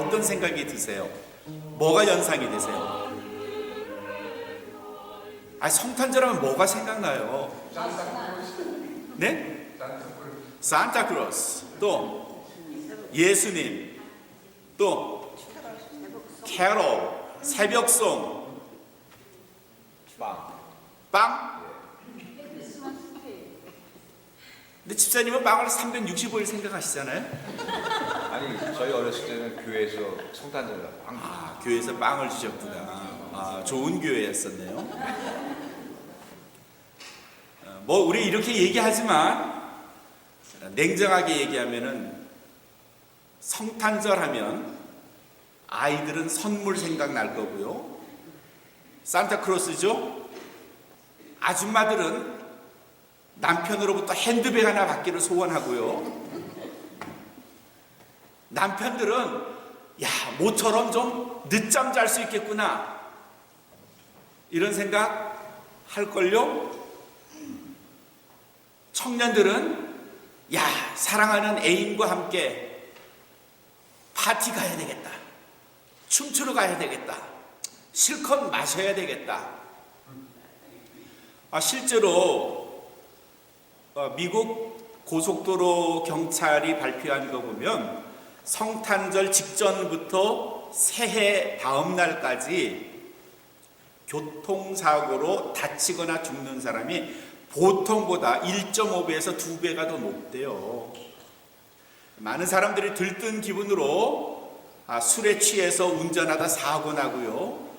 어떤 생각이 드세요? 뭐가 연상이 되세요? 아 성탄절하면 뭐가 생각나요? 네? 산타크로스 또 예수님 또 캐롤 새벽송 빵. 빵? 근데 집사님은 빵을 365일 생각하시잖아요? 저희 어렸을 때는 교회에서 성탄절 날 빵. 아, 교회에서 빵을 주셨구나. 아, 좋은 교회였었네요. 어, 뭐 우리 이렇게 얘기하지만 냉정하게 얘기하면은 성탄절 하면 아이들은 선물 생각날 거고요. 산타크로스죠. 아줌마들은 남편으로부터 핸드백 하나 받기를 소원하고요. 남편들은 야 모처럼 좀 늦잠 잘 수 있겠구나. 이런 생각 할걸요? 청년들은 야 사랑하는 애인과 함께 파티 가야 되겠다. 춤추러 가야 되겠다. 실컷 마셔야 되겠다. 아 실제로 어, 미국 고속도로 경찰이 발표한 거 보면 성탄절 직전부터 새해 다음 날까지 교통사고로 다치거나 죽는 사람이 보통보다 1.5배에서 2배가 더 높대요. 많은 사람들이 들뜬 기분으로 아, 술에 취해서 운전하다 사고 나고요.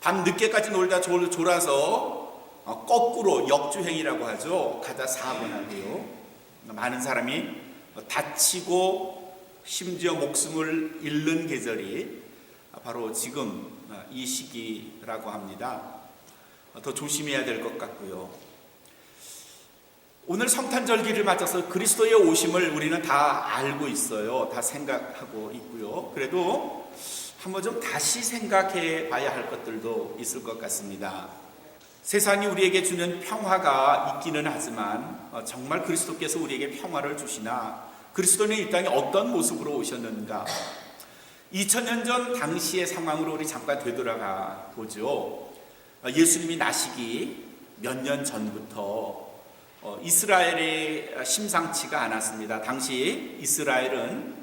밤 늦게까지 놀다 졸, 졸아서 어, 거꾸로 역주행이라고 하죠. 가다 사고 나고요. 많은 사람이 다치고 심지어 목숨을 잃는 계절이 바로 지금 이 시기라고 합니다. 더 조심해야 될 것 같고요. 오늘 성탄절기를 맞아서 그리스도의 오심을 우리는 다 알고 있어요. 다 생각하고 있고요. 그래도 한번 좀 다시 생각해 봐야 할 것들도 있을 것 같습니다. 세상이 우리에게 주는 평화가 있기는 하지만 어, 정말 그리스도께서 우리에게 평화를 주시나 그리스도는 이 땅에 어떤 모습으로 오셨는가? 2000년 전 당시의 상황으로 우리 잠깐 되돌아가 보죠. 예수님이 나시기 몇 년 전부터 어, 이스라엘의 심상치가 않았습니다. 당시 이스라엘은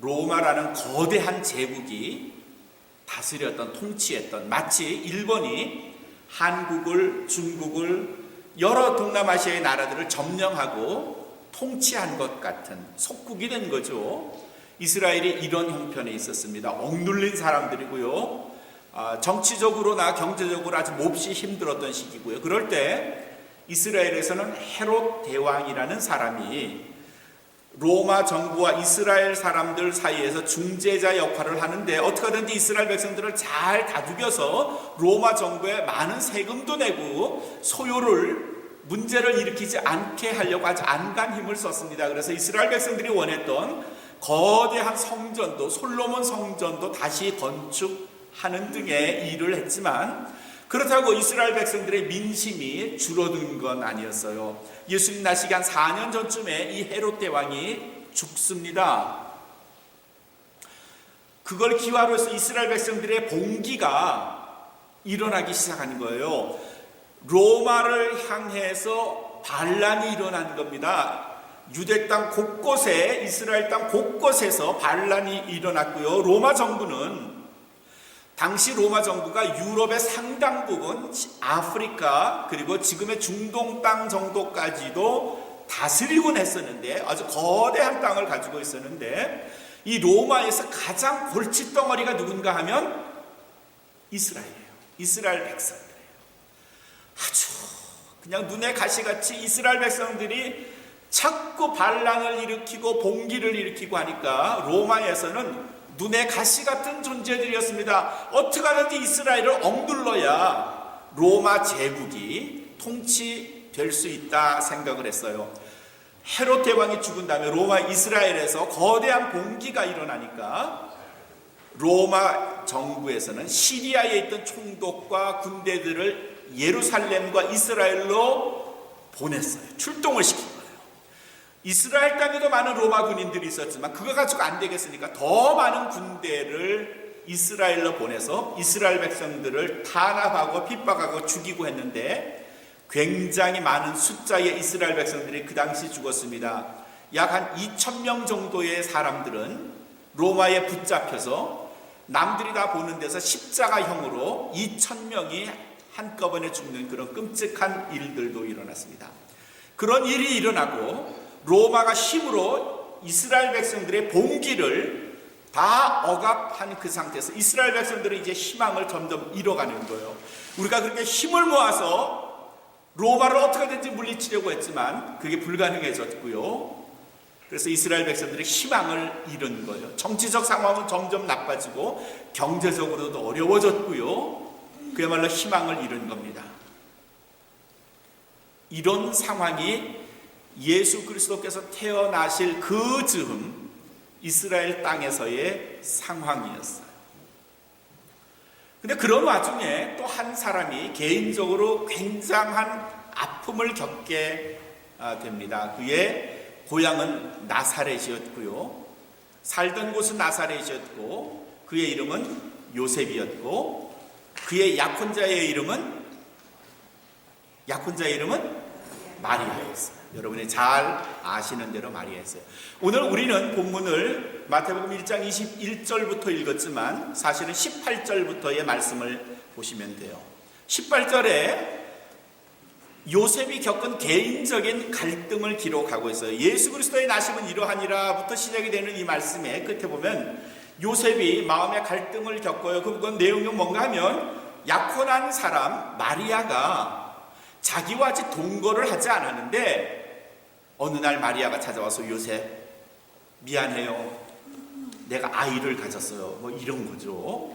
로마라는 거대한 제국이 다스렸던 통치했던 마치 일본이 한국을 중국을 여러 동남아시아의 나라들을 점령하고 통치한 것 같은 속국이 된 거죠. 이스라엘이 이런 형편에 있었습니다. 억눌린 사람들이고요. 아, 정치적으로나 경제적으로 아주 몹시 힘들었던 시기고요. 그럴 때 이스라엘에서는 헤롯 대왕이라는 사람이 로마 정부와 이스라엘 사람들 사이에서 중재자 역할을 하는데 어떻게 하든지 이스라엘 백성들을 잘 다독여서 로마 정부에 많은 세금도 내고 소요를 문제를 일으키지 않게 하려고 아주 안간 힘을 썼습니다. 그래서 이스라엘 백성들이 원했던 거대한 성전도 솔로몬 성전도 다시 건축하는 등의 일을 했지만 그렇다고 이스라엘 백성들의 민심이 줄어든 건 아니었어요. 예수님 나시기 한 4년 전쯤에 이 헤롯 대왕이 죽습니다. 그걸 기화로 해서 이스라엘 백성들의 봉기가 일어나기 시작한 거예요. 로마를 향해서 반란이 일어난 겁니다. 유대 땅 곳곳에 이스라엘 땅 곳곳에서 반란이 일어났고요. 로마 정부는 당시 로마 정부가 유럽의 상당 부분 아프리카 그리고 지금의 중동 땅 정도까지도 다스리곤 했었는데 아주 거대한 땅을 가지고 있었는데 이 로마에서 가장 골칫덩어리가 누군가 하면 이스라엘이에요. 이스라엘 백성들이에요. 아주 그냥 눈에 가시같이 이스라엘 백성들이 자꾸 반란을 일으키고 봉기를 일으키고 하니까 로마에서는 눈에 가시 같은 존재들이었습니다. 어떻게 하든지 이스라엘을 억눌러야 로마 제국이 통치될 수 있다 생각을 했어요. 헤롯 대왕이 죽은 다음에 로마 이스라엘에서 거대한 봉기가 일어나니까 로마 정부에서는 시리아에 있던 총독과 군대들을 예루살렘과 이스라엘로 보냈어요. 출동을 시킨 거예요. 이스라엘 땅에도 많은 로마 군인들이 있었지만 그거 가지고 안 되겠으니까 더 많은 군대를 이스라엘로 보내서 이스라엘 백성들을 탄압하고 핍박하고 죽이고 했는데 굉장히 많은 숫자의 이스라엘 백성들이 그 당시 죽었습니다. 약 한 2천 명 정도의 사람들은 로마에 붙잡혀서 남들이 다 보는 데서 십자가형으로 2천 명이 한꺼번에 죽는 그런 끔찍한 일들도 일어났습니다. 그런 일이 일어나고 로마가 힘으로 이스라엘 백성들의 봉기를 다 억압한 그 상태에서 이스라엘 백성들은 이제 희망을 점점 잃어가는 거예요. 우리가 그렇게 힘을 모아서 로마를 어떻게든지 물리치려고 했지만 그게 불가능해졌고요. 그래서 이스라엘 백성들이 희망을 잃은 거예요. 정치적 상황은 점점 나빠지고 경제적으로도 어려워졌고요. 그야말로 희망을 잃은 겁니다. 이런 상황이 예수 그리스도께서 태어나실 그 즈음 이스라엘 땅에서의 상황이었어요. 근데 그런 와중에 또 한 사람이 개인적으로 굉장한 아픔을 겪게 아, 됩니다. 그의 고향은 나사렛이었고요. 살던 곳은 나사렛이었고 그의 이름은 요셉이었고 그의 약혼자의 이름은 약혼자의 이름은 마리아였어요. 여러분이 잘 아시는 대로 마리아였어요. 오늘 우리는 본문을 마태복음 1장 21절부터 읽었지만 사실은 18절부터의 말씀을 보시면 돼요. 18절에 요셉이 겪은 개인적인 갈등을 기록하고 있어요. 예수 그리스도의 나심은 이러하니라부터 시작이 되는 이 말씀의 끝에 보면 요셉이 마음의 갈등을 겪어요. 그건 내용이 뭔가 하면 약혼한 사람 마리아가 자기와 아직 동거를 하지 않았는데 어느 날 마리아가 찾아와서 요셉 미안해요. 내가 아이를 가졌어요. 뭐 이런 거죠.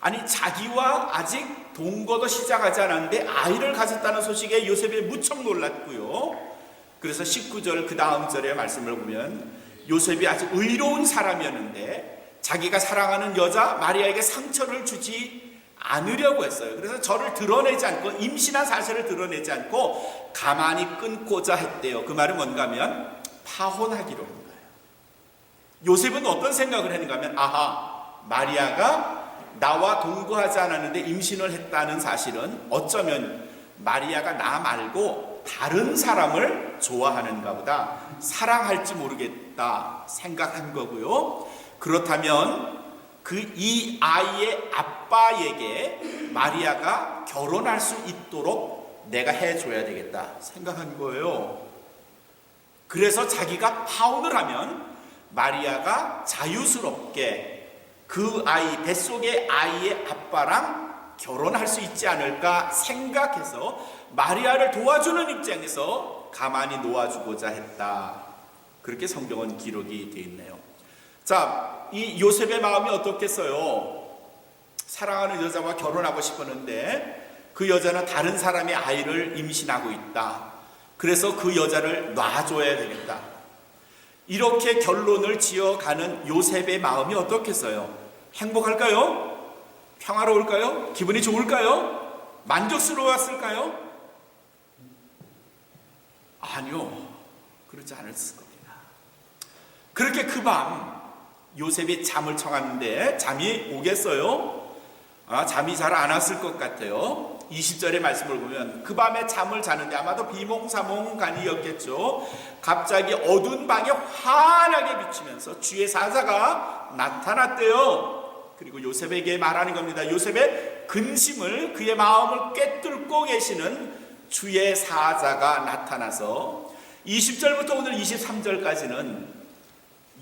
아니 자기와 아직 동거도 시작하지 않았는데 아이를 가졌다는 소식에 요셉이 무척 놀랐고요. 그래서 19절 그 다음 절의 말씀을 보면 요셉이 아주 의로운 사람이었는데 자기가 사랑하는 여자 마리아에게 상처를 주지 않으려고 했어요. 그래서 저를 드러내지 않고 임신한 사실을 드러내지 않고 가만히 끊고자 했대요. 그 말은 뭔가 하면 파혼하기로 한 거예요. 요셉은 어떤 생각을 했는가 하면 아하 마리아가 나와 동거하지 않았는데 임신을 했다는 사실은 어쩌면 마리아가 나 말고 다른 사람을 좋아하는가 보다 사랑할지 모르겠다 생각한 거고요. 그렇다면 그 이 아이의 아빠 에게 마리아가 결혼할 수 있도록 내가 해줘야 되겠다 생각한 거예요. 그래서 자기가 파혼을 하면 마리아가 자유스럽게 그 아이, 뱃속의 아이의 아빠랑 결혼할 수 있지 않을까 생각해서 마리아를 도와주는 입장에서 가만히 놓아주고자 했다. 그렇게 성경은 기록이 되어 있네요. 자, 이 요셉의 마음이 어떻겠어요? 사랑하는 여자와 결혼하고 싶었는데 그 여자는 다른 사람의 아이를 임신하고 있다. 그래서 그 여자를 놔줘야 되겠다. 이렇게 결론을 지어가는 요셉의 마음이 어떻겠어요? 행복할까요? 평화로울까요? 기분이 좋을까요? 만족스러웠을까요? 아니요. 그렇지 않았을 겁니다. 그렇게 그 밤 요셉이 잠을 청하는데 잠이 오겠어요? 아, 잠이 잘 안 왔을 것 같아요. 20절의 말씀을 보면 그 밤에 잠을 자는데 아마도 비몽사몽간이었겠죠. 갑자기 어두운 방에 환하게 비치면서 주의 사자가 나타났대요. 그리고 요셉에게 말하는 겁니다. 요셉의 근심을 그의 마음을 꿰뚫고 계시는 주의 사자가 나타나서 20절부터 오늘 23절까지는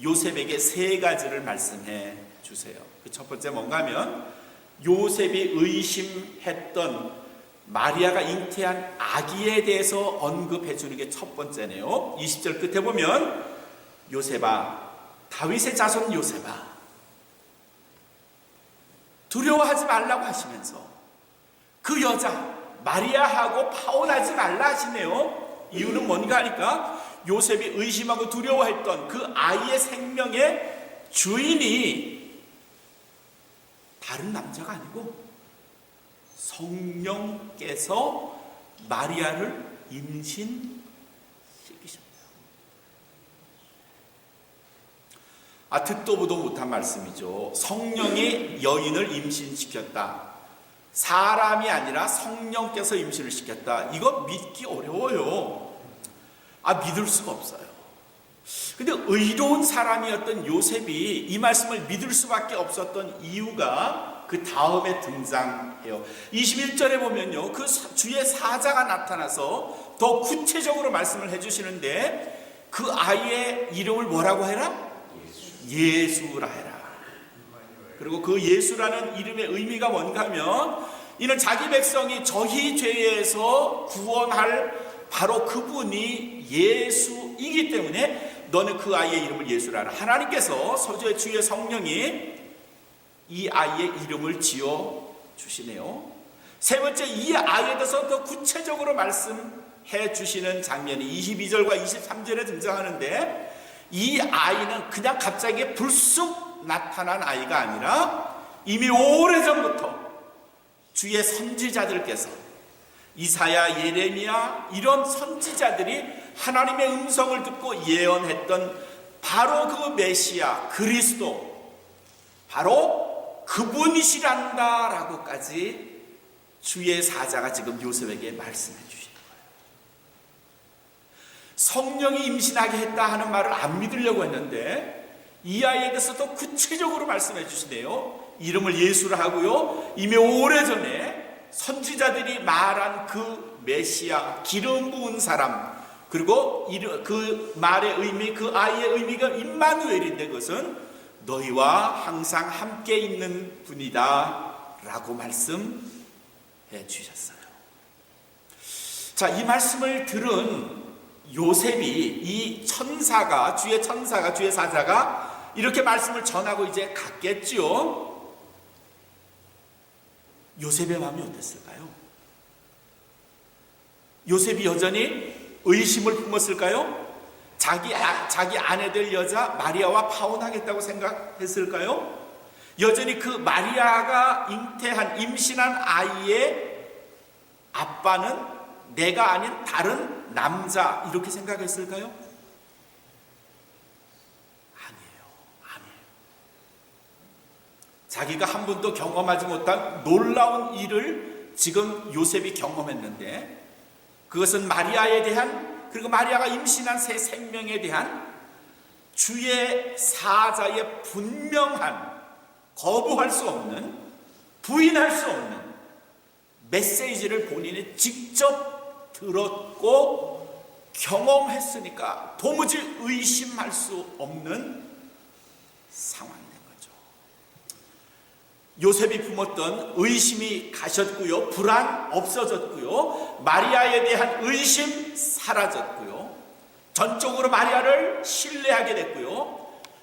요셉에게 세 가지를 말씀해 주세요. 그 첫 번째 뭔가 하면 요셉이 의심했던 마리아가 잉태한 아기에 대해서 언급해 주는 게 첫 번째네요. 20절 끝에 보면 요셉아 다윗의 자손 요셉아 두려워하지 말라고 하시면서 그 여자 마리아하고 파혼하지 말라 하시네요. 이유는 뭔가 하니까 요셉이 의심하고 두려워했던 그 아이의 생명의 주인이 다른 남자가 아니고 성령께서 마리아를 임신시키셨다. 아, 듣도 보도 못한 말씀이죠. 성령이 여인을 임신시켰다. 사람이 아니라 성령께서 임신을 시켰다. 이거 믿기 어려워요. 아, 믿을 수가 없어요. 근데 의로운 사람이었던 요셉이 이 말씀을 믿을 수밖에 없었던 이유가 그 다음에 등장해요. 21절에 보면요. 그 사- 주의 사자가 나타나서 더 구체적으로 말씀을 해주시는데 그 아이의 이름을 뭐라고 해라? 예수라 해라. 그리고 그 예수라는 이름의 의미가 뭔가 하면 이는 자기 백성이 저희 죄에서 구원할 바로 그분이 예수이기 때문에 너는 그 아이의 이름을 예수라라. 하나님께서 서주의 주의 성령이 이 아이의 이름을 지어 주시네요. 세 번째 이 아이에 대해서 더 구체적으로 말씀해 주시는 장면이 22절과 23절에 등장하는데 이 아이는 그냥 갑자기 불쑥 나타난 아이가 아니라 이미 오래전부터 주의 선지자들께서 이사야, 예레미야 이런 선지자들이 하나님의 음성을 듣고 예언했던 바로 그 메시아 그리스도 바로 그분이시란다라고까지 주의 사자가 지금 요셉에게 말씀해 주시는 거예요. 성령이 임신하게 했다 하는 말을 안 믿으려고 했는데 이 아이에 대해서 더 구체적으로 말씀해 주시네요. 이름을 예수라 하고요. 이미 오래전에 선지자들이 말한 그 메시아 기름 부은 사람 그리고 그 말의 의미 그 아이의 의미가 임마누엘인데 그것은 너희와 항상 함께 있는 분이다 라고 말씀해 주셨어요. 자, 이 말씀을 들은 요셉이 이 천사가 주의 천사가 주의 사자가 이렇게 말씀을 전하고 이제 갔겠지요. 요셉의 마음이 어땠을까요? 요셉이 여전히 의심을 품었을까요? 자기 아, 자기 아내 될 여자 마리아와 파혼하겠다고 생각했을까요? 여전히 그 마리아가 잉태한 임신한 아이의 아빠는 내가 아닌 다른 남자 이렇게 생각했을까요? 아니에요. 아니에요. 자기가 한 번도 경험하지 못한 놀라운 일을 지금 요셉이 경험했는데 그것은 마리아에 대한 그리고 마리아가 임신한 새 생명에 대한 주의 사자의 분명한 거부할 수 없는 부인할 수 없는 메시지를 본인이 직접 들었고 경험했으니까 도무지 의심할 수 없는 거죠. 요셉이 품었던 의심이 가셨고요. 불안 없어졌고요. 마리아에 대한 의심 사라졌고요. 전적으로 마리아를 신뢰하게 됐고요.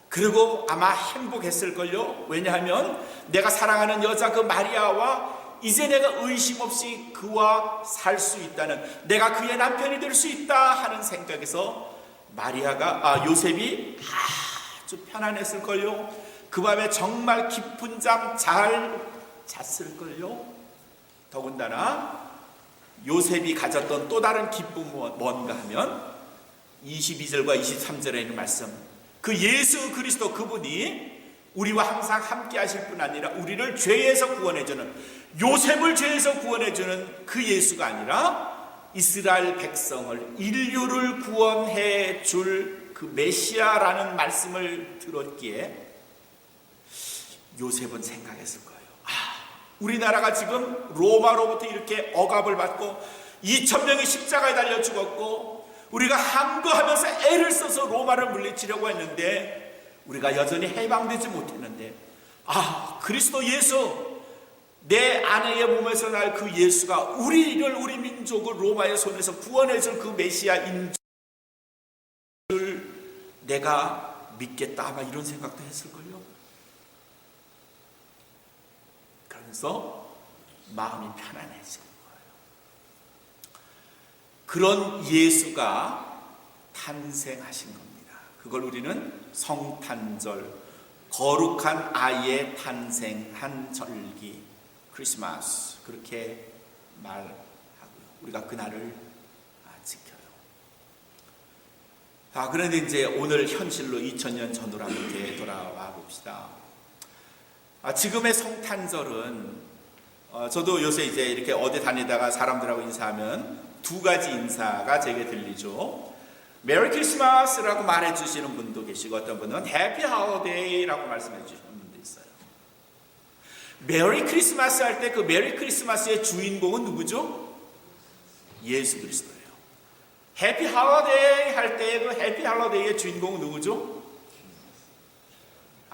그리고 아마 행복했을걸요. 왜냐하면 내가 사랑하는 여자 그 마리아와 이제 내가 의심 없이 그와 살 수 있다는 내가 그의 남편이 될 수 있다 하는 생각에서 마리아가 아 요셉이 아주 편안했을걸요. 그 밤에 정말 깊은 잠 잘 잤을걸요. 더군다나 요셉이 가졌던 또 다른 기쁨은 뭔가 하면 22절과 23절에 있는 말씀. 그 예수 그리스도 그분이 우리와 항상 함께 하실 뿐 아니라 우리를 죄에서 구원해주는 요셉을 죄에서 구원해주는 그 예수가 아니라 이스라엘 백성을 인류를 구원해 줄 그 메시아라는 말씀을 들었기에 요셉은 생각했을 거예요. 아, 우리나라가 지금 로마로부터 이렇게 억압을 받고 2천 명이 십자가에 달려 죽었고 우리가 항거하면서 애를 써서 로마를 물리치려고 했는데 우리가 여전히 해방되지 못했는데 아 그리스도 예수 내 아내의 몸에서 날 그 예수가 우리를 우리 민족을 로마의 손에서 구원해줄 그 메시아인 줄 내가 믿겠다 아마 이런 생각도 했을걸요 그러면서 마음이 편안해지는 거예요 그런 예수가 탄생하신 겁니다 그걸 우리는 성탄절 거룩한 아이의 탄생한 절기 크리스마스 그렇게 말하고요. 우리가 그날을 아, 지켜요. 아, 그런데 이제 오늘 현실로 2000년 전으로 이렇게 돌아와 봅시다. 아, 지금의 성탄절은 어, 저도 요새 이제 이렇게 어디 다니다가 사람들하고 인사하면 두 가지 인사가 제게 들리죠. 메리 크리스마스라고 말해 주시는 분도 계시고 어떤 분은 해피 할로데이라고 말씀해 주시는 분도 있어요. 메리 크리스마스 할 때 그 메리 크리스마스의 주인공은 누구죠? 예수 그리스도예요. 해피 할로데이 할 때 그 해피 할로데이의 주인공은 누구죠?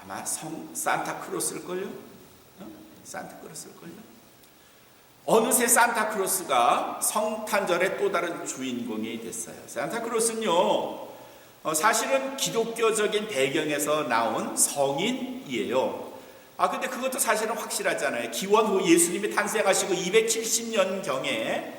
아마 성 산타크로스일걸요? 어? 산타크로스일걸요? 어느새 산타크로스가 성탄절의 또 다른 주인공이 됐어요. 산타크로스는요, 어, 사실은 기독교적인 배경에서 나온 성인이에요. 아, 근데 그것도 사실은 확실하잖아요. 기원 후 예수님이 탄생하시고 270년경에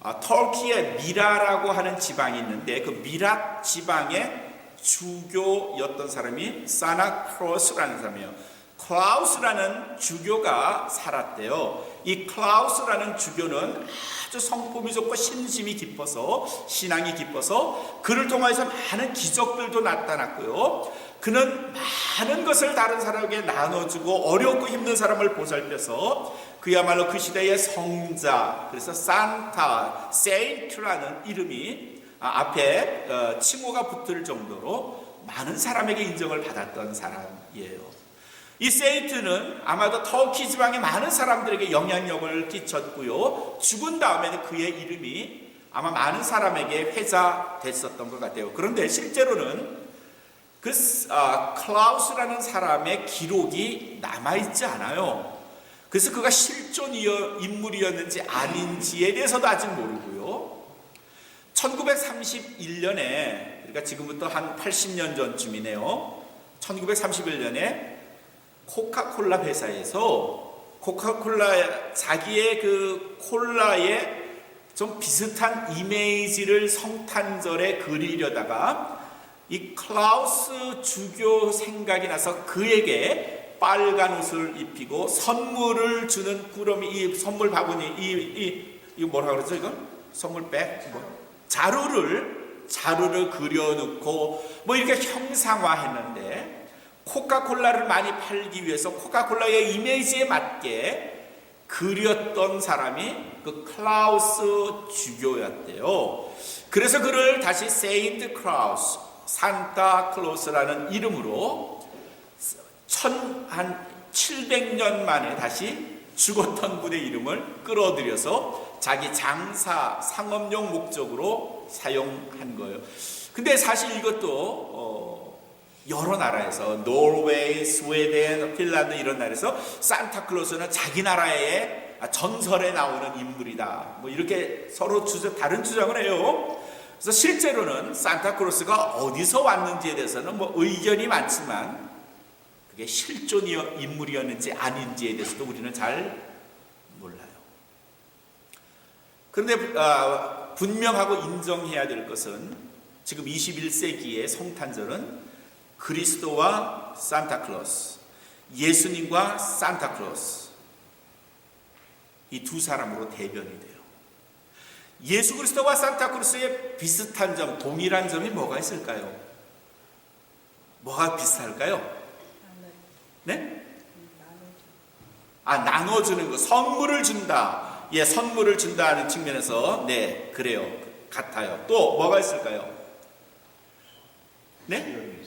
아, 터키의 미라라고 하는 지방이 있는데 그 미라 지방의 주교였던 사람이 사나 크로스라는 사람이에요. 클라우스라는 주교가 살았대요. 이 클라우스라는 주교는 아주 성품이 좋고 신심이 깊어서 신앙이 깊어서 그를 통해서 많은 기적들도 나타났고요. 그는 많은 것을 다른 사람에게 나눠주고 어렵고 힘든 사람을 보살펴서 그야말로 그 시대의 성자 그래서 산타, 세인트라는 이름이 아, 앞에 어, 칭호가 붙을 정도로 많은 사람에게 인정을 받았던 사람이에요. 이 세인트는 아마도 터키 지방의 많은 사람들에게 영향력을 끼쳤고요. 죽은 다음에는 그의 이름이 아마 많은 사람에게 회자됐었던 것 같아요. 그런데 실제로는 그 아, 클라우스라는 사람의 기록이 남아있지 않아요. 그래서 그가 실존 인물이었는지 아닌지에 대해서도 아직 모르고요. 1931년에 그러니까 지금부터 한 80년 전쯤이네요. 1931년에 코카콜라 회사에서 코카콜라 자기의 그 콜라에 좀 비슷한 이미지를 성탄절에 그리려다가 이 클라우스 주교 생각이 나서 그에게 빨간 옷을 입히고 선물을 주는 꾸러미 이 선물 바구니 이, 이 이거 뭐라 그러죠 이거? 선물백? 뭐 자루를 자루를 그려놓고 뭐 이렇게 형상화했는데 코카콜라를 많이 팔기 위해서 코카콜라의 이미지에 맞게 그렸던 사람이 그 클라우스 주교였대요. 그래서 그를 다시 세인트 클라우스, 산타 클로스라는 이름으로 천한 700년 만에 다시 죽었던 분의 이름을 끌어들여서 자기 장사 상업용 목적으로 사용한 거예요. 근데 사실 이것도 어 여러 나라에서 노르웨이, 스웨덴, 핀란드 이런 나라에서 산타클로스는 자기 나라의 전설에 나오는 인물이다. 뭐 이렇게 서로 주장, 다른 주장을 해요. 그래서 실제로는 산타클로스가 어디서 왔는지에 대해서는 뭐 의견이 많지만 그게 실존 인물이었는지 아닌지에 대해서도 우리는 잘 몰라요. 그런데 아, 분명하고 인정해야 될 것은 지금 21세기의 성탄절은 그리스도와 산타클로스, 예수님과 산타클로스 이 두 사람으로 대변이 돼요. 예수 그리스도와 산타클로스의 비슷한 점, 동일한 점이 뭐가 있을까요? 뭐가 비슷할까요? 네? 아, 나눠주는 거, 선물을 준다. 예, 선물을 준다는 측면에서, 네, 그래요. 같아요. 또, 뭐가 있을까요? 네?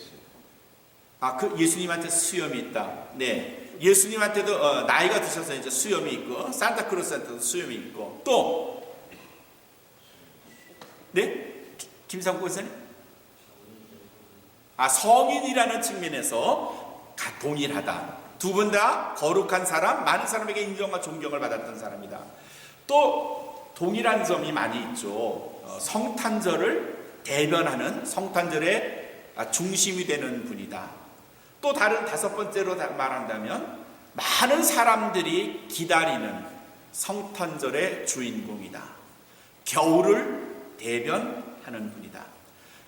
아, 그 예수님한테 수염이 있다. 네. 예수님한테도 어, 나이가 드셔서 이제 수염이 있고, 산타크로스한테도 수염이 있고, 또, 네? 김상구 권사님? 아, 성인이라는 측면에서 가- 동일하다. 두 분 다 거룩한 사람, 많은 사람에게 인정과 존경을 받았던 사람이다. 또 동일한 점이 많이 있죠. 어, 성탄절을 대변하는 성탄절의 아, 중심이 되는 분이다. 또 다른 다섯 번째로 다- 말한다면 많은 사람들이 기다리는 성탄절의 주인공이다. 겨울을 대변하는 분이다.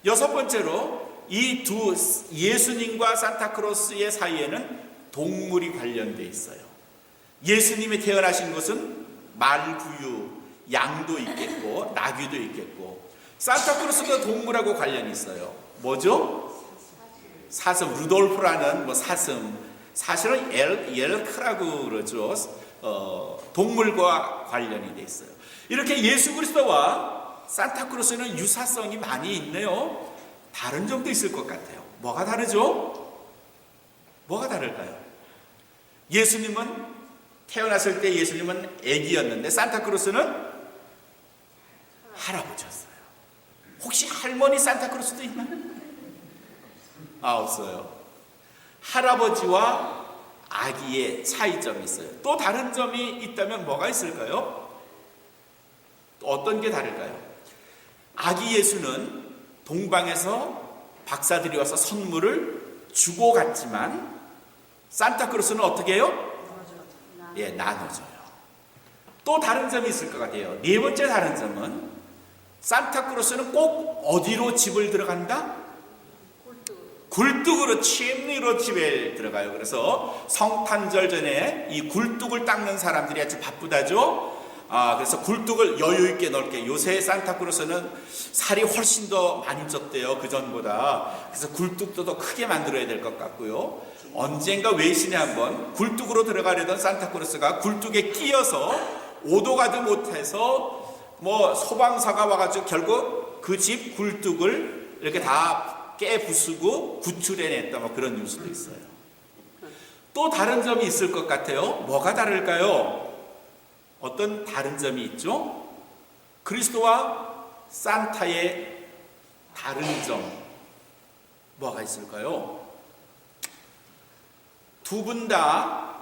여섯 번째로 이 두 예수님과 산타크로스의 사이에는 동물이 관련돼 있어요. 예수님이 태어나신 것은 말구유, 양도 있겠고 나귀도 있겠고 산타크로스가 동물하고 관련이 있어요. 뭐죠? 사슴 루돌프라는 뭐 사슴 사실은 엘, 엘크라고 그러죠. 어, 동물과 관련이 돼 있어요. 이렇게 예수 그리스도와 산타크로스는 유사성이 많이 있네요. 다른 점도 있을 것 같아요. 뭐가 다르죠? 뭐가 다를까요? 예수님은 태어났을 때 예수님은 아기였는데 산타크로스는 할아버지였어요. 혹시 할머니 산타크로스도 있나요? 아 없어요. 할아버지와 아기의 차이점이 있어요. 또 다른 점이 있다면 뭐가 있을까요? 또 어떤 게 다를까요? 아기 예수는 동방에서 박사들이 와서 선물을 주고 갔지만 산타크로스는 어떻게 해요? 예, 나눠줘요. 또 다른 점이 있을 것 같아요. 네 번째 다른 점은 산타크로스는 꼭 어디로 집을 들어간다? 굴뚝으로 침례로 집에 들어가요. 그래서 성탄절 전에 이 굴뚝을 닦는 사람들이 아주 바쁘다죠. 아, 그래서 굴뚝을 여유 있게 넓게 요새 산타크로스는 살이 훨씬 더 많이 쪘대요. 그 전보다. 그래서 굴뚝도 더 크게 만들어야 될 것 같고요. 언젠가 외신에 한번 굴뚝으로 들어가려던 산타크로스가 굴뚝에 끼어서 오도 가도 못해서 뭐 소방사가 와가지고 결국 그 집 굴뚝을 이렇게 다 깨부수고 구출해냈다 뭐 그런 뉴스도 있어요. 또 다른 점이 있을 것 같아요. 뭐가 다를까요? 어떤 다른 점이 있죠? 그리스도와 산타의 다른 점 뭐가 있을까요? 두 분 다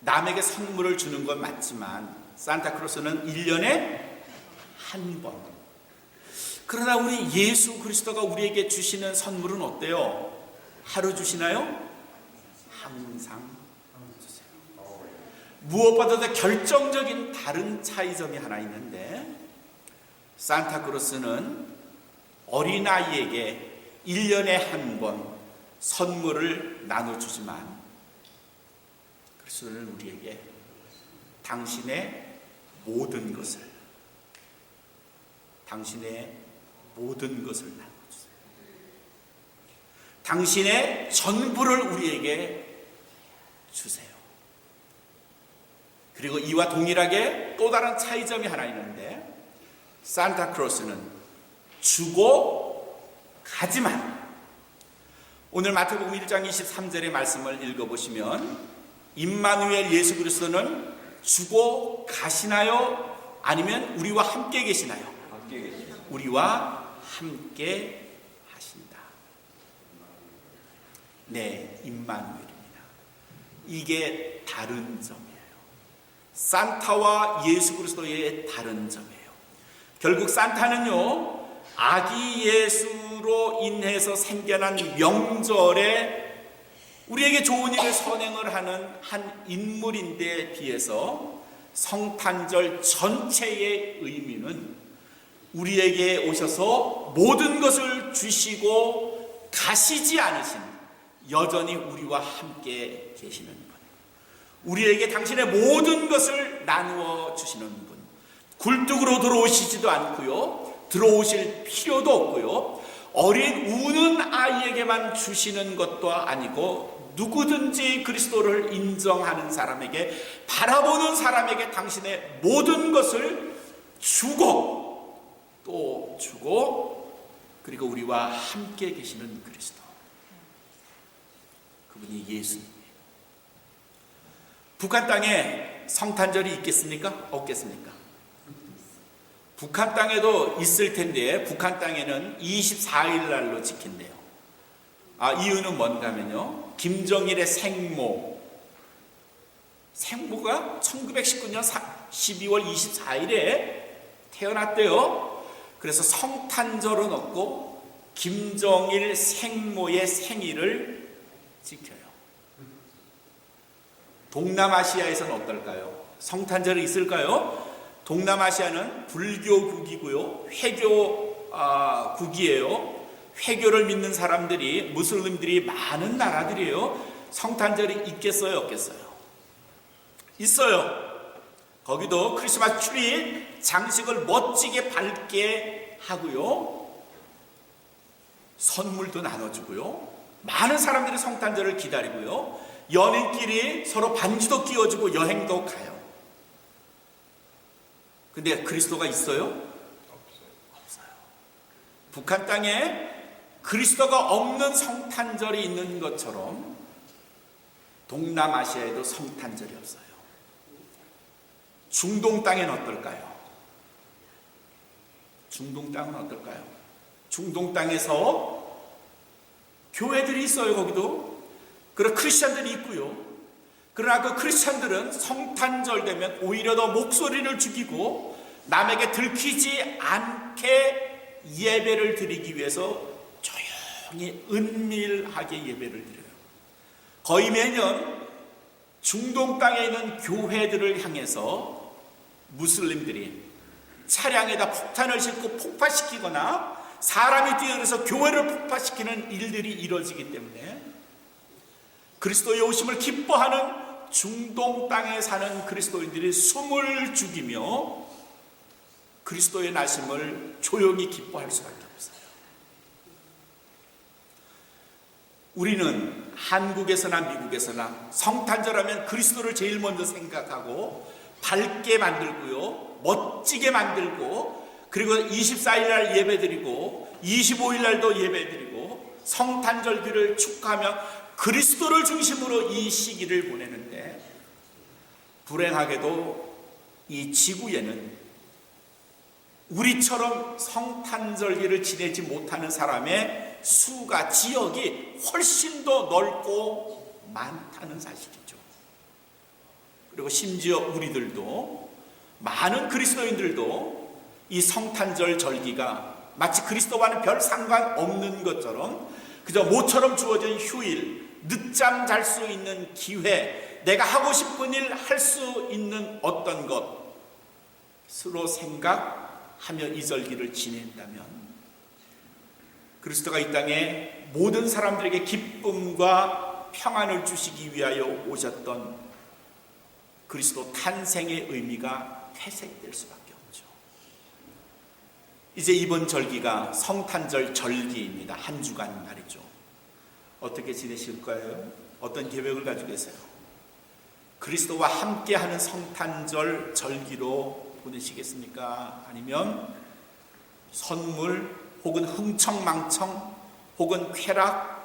남에게 선물을 주는 건 맞지만 산타크로스는 1년에 한 번. 그러나 우리 예수 그리스도가 우리에게 주시는 선물은 어때요? 하루 주시나요? 항상. 무엇보다도 결정적인 다른 차이점이 하나 있는데 산타크로스는 어린아이에게 1년에 한 번 선물을 나눠주지만 그리스도는 우리에게 당신의 모든 것을 당신의 모든 것을 나눠주세요. 당신의 전부를 우리에게 주세요. 그리고 이와 동일하게 또 다른 차이점이 하나 있는데 산타크로스는 주고 가지만 오늘 마태복음 1장 23절의 말씀을 읽어보시면 임마누엘 예수 그리스도는 주고 가시나요? 아니면 우리와 함께 계시나요? 함께. 우리와 함께 하신다. 네, 임마누엘입니다. 이게 다른 점이에요. 산타와 예수 그리스도의 다른 점이에요. 결국 산타는요, 아기 예수로 인해서 생겨난 명절에 우리에게 좋은 일을 선행을 하는 한 인물인데 비해서 성탄절 전체의 의미는 우리에게 오셔서 모든 것을 주시고 가시지 않으신 여전히 우리와 함께 계시는 분. 우리에게 당신의 모든 것을 나누어 주시는 분. 굴뚝으로 들어오시지도 않고요. 들어오실 필요도 없고요. 어린 우는 아이에게만 주시는 것도 아니고 누구든지 그리스도를 인정하는 사람에게 바라보는 사람에게 당신의 모든 것을 주고 또 주고 그리고 우리와 함께 계시는 그리스도 그분이 예수님이에요. 북한 땅에 성탄절이 있겠습니까? 없겠습니까? 북한 땅에도 있을 텐데 북한 땅에는 24일 날로 지킨대요. 아 이유는 뭔가면요. 김정일의 생모 생모가 1919년 12월 24일에 태어났대요. 그래서 성탄절은 없고 김정일 생모의 생일을 지켜요. 동남아시아에서는 어떨까요? 성탄절이 있을까요? 동남아시아는 불교국이고요. 회교 아, 국이에요. 회교를 믿는 사람들이 무슬림들이 많은 나라들이에요. 성탄절이 있겠어요, 없겠어요? 있어요. 거기도 크리스마스 트리 장식을 멋지게 밝게 하고요. 선물도 나눠주고요. 많은 사람들이 성탄절을 기다리고요. 연인끼리 서로 반지도 끼워주고 여행도 가요. 근데 그리스도가 있어요? 없어요. 북한 땅에 그리스도가 없는 성탄절이 있는 것처럼 동남아시아에도 성탄절이 없어요. 중동 땅엔 어떨까요? 중동 땅은 어떨까요? 중동 땅에서 교회들이 있어요, 거기도. 그리고 크리스찬들이 있고요. 그러나 그 크리스찬들은 성탄절 되면 오히려 더 목소리를 죽이고 남에게 들키지 않게 예배를 드리기 위해서 조용히 은밀하게 예배를 드려요. 거의 매년 중동 땅에 있는 교회들을 향해서 무슬림들이 차량에다 폭탄을 싣고 폭파시키거나 사람이 뛰어들어서 교회를 폭파시키는 일들이 이루어지기 때문에 그리스도의 오심을 기뻐하는 중동 땅에 사는 그리스도인들이 숨을 죽이며 그리스도의 나심을 조용히 기뻐할 수밖에 없어요. 우리는 한국에서나 미국에서나 성탄절하면 그리스도를 제일 먼저 생각하고 밝게 만들고요. 멋지게 만들고 그리고 24일 날 예배드리고 25일 날도 예배드리고 성탄절기를 축하하며 그리스도를 중심으로 이 시기를 보내는데 불행하게도 이 지구에는 우리처럼 성탄절기를 지내지 못하는 사람의 수가 지역이 훨씬 더 넓고 많다는 사실이죠. 그리고 심지어 우리들도 많은 그리스도인들도 이 성탄절 절기가 마치 그리스도와는 별 상관없는 것처럼 그저 모처럼 주어진 휴일, 늦잠 잘 수 있는 기회, 내가 하고 싶은 일 할 수 있는 어떤 것으로 생각하며 이 절기를 지낸다면 그리스도가 이 땅에 모든 사람들에게 기쁨과 평안을 주시기 위하여 오셨던 그리스도 탄생의 의미가 퇴색될 수밖에 없죠. 이제 이번 절기가 성탄절 절기입니다. 한 주간 말이죠. 어떻게 지내실 거예요? 어떤 계획을 가지고 계세요? 그리스도와 함께하는 성탄절 절기로 보내시겠습니까? 아니면 선물 혹은 흥청망청 혹은 쾌락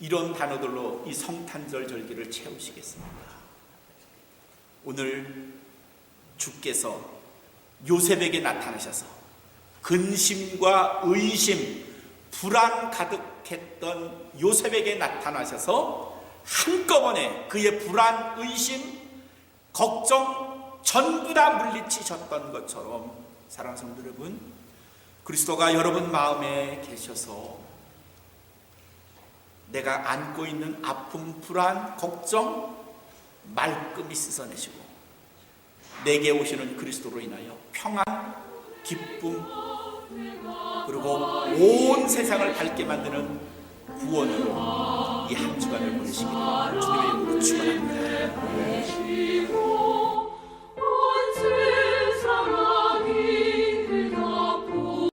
이런 단어들로 이 성탄절 절기를 채우시겠습니까? 오늘 주께서 요셉에게 나타나셔서 근심과 의심, 불안 가득했던 요셉에게 나타나셔서 한꺼번에 그의 불안, 의심, 걱정 전부 다 물리치셨던 것처럼 사랑하는 성도 여러분, 그리스도가 여러분 마음에 계셔서 내가 안고 있는 아픔, 불안, 걱정 말끔히 씻어내시고 내게 오시는 그리스도로 인하여 평안, 기쁨 그리고 온 세상을 밝게 만드는 구원으로 이 한 주간을 보내시기를 주님의 이름으로 축원합니다.